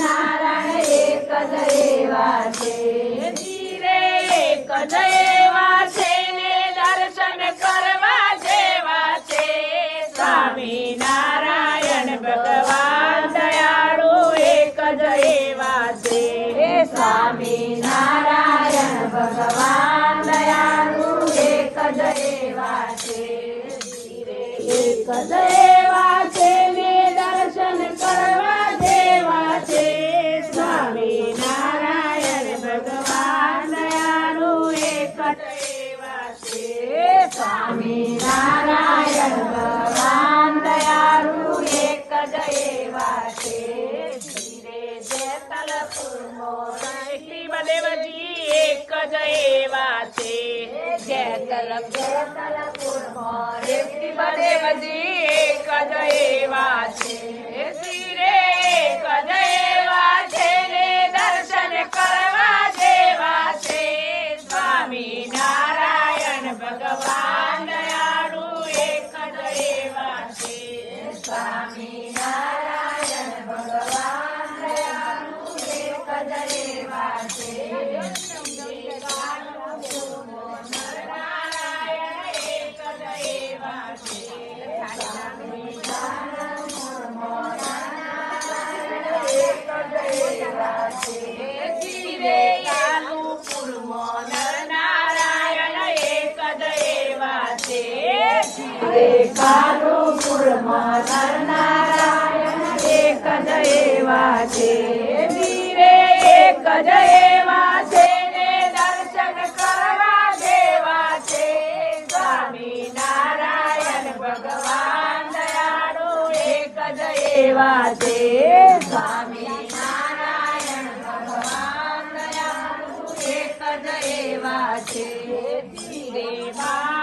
નારાયણ એક જ એવા છે ધીરે એક એક છે દર્શન કરવા દેવા છે સ્વામી નારાયણ ભગવાન દયાળુ એક એવા છે સ્વામી નારાયણ ભગવાન દયાળુ એક એવા છે ધીરે જેતલપુર મોરલી બદેવજી એક જ છે જેતલ જેતલપુર મોરલી બદેવજી એક જ એવા મોનર નારાયણ એક જ એવા છે ધીરે আছে ধীরে মা।